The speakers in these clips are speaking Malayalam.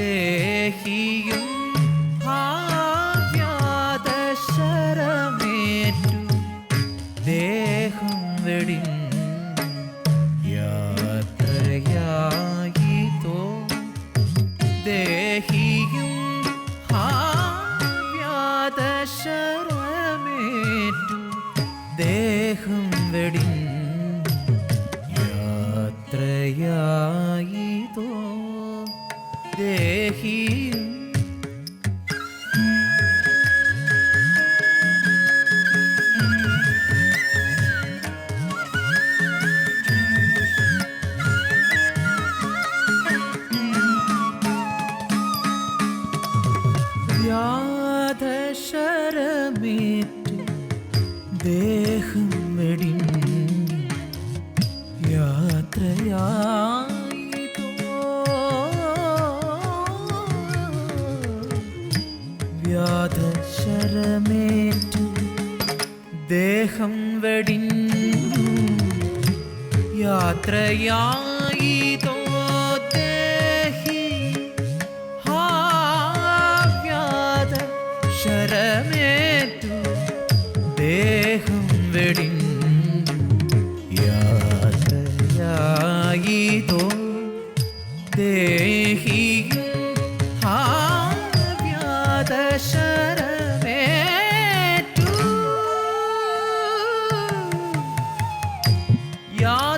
Cejillo വ്യാധശരമേറ്റു ദേഹം വെടിഞ്ഞു. യാത്രയായിതോ വ്യാധശരമേറ്റു ദേഹം വെടിഞ്ഞു. യാത്രയായിതോ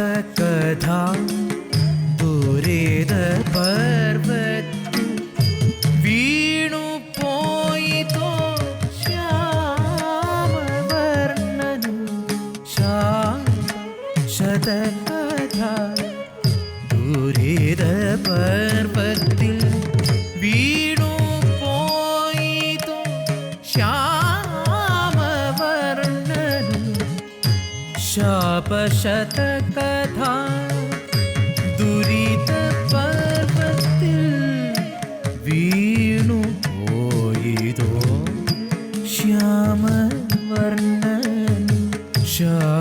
ശതകഥ ദുരിത പർവത്തിൽ വീണു പോയിതോ ശ്യാമവർണനു ശാപ ശതകഥ ശാപശതകഥ ദുരിത പർവത്തിൽ വീണു പോയിതോ ശ്യാമവർണൻ ശാപശതകഥാ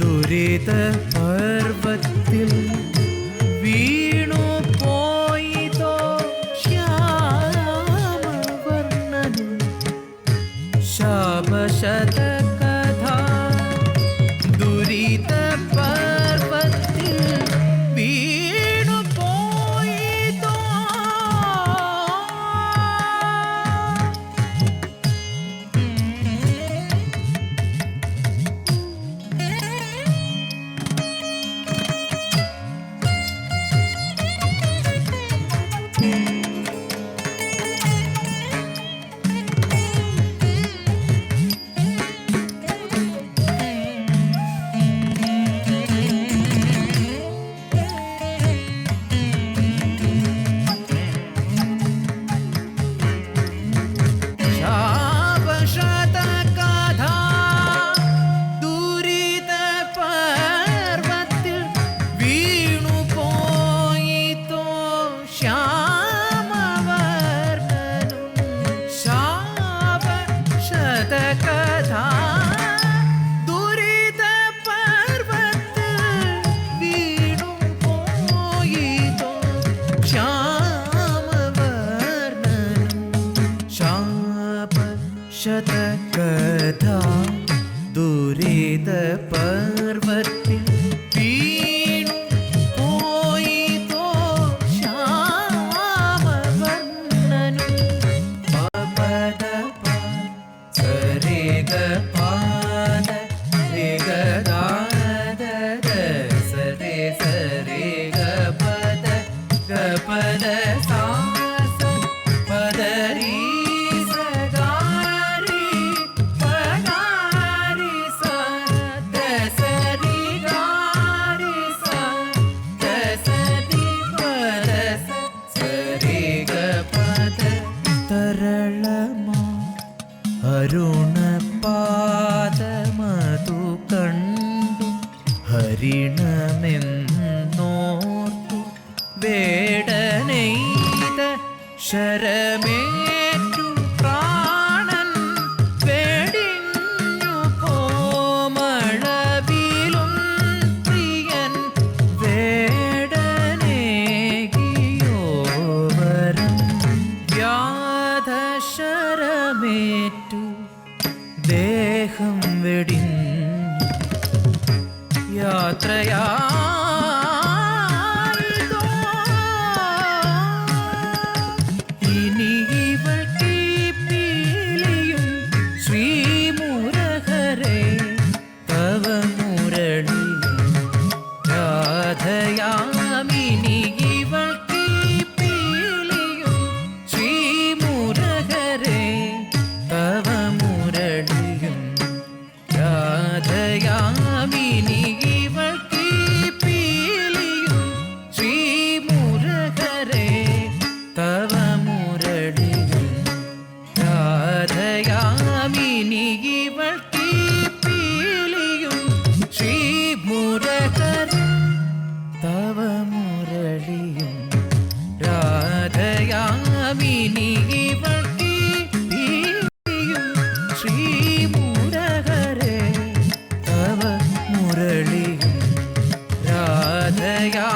ദുരിത പർവത്തിൽ शतकथा दुरेतपर्वति पद सा വീണമെന്നോർത്തു വേടനെയ്ത ശരമേറ്റു ദേഹം വെടിഞ്ഞു യാത്രയാ மகளி ராதையா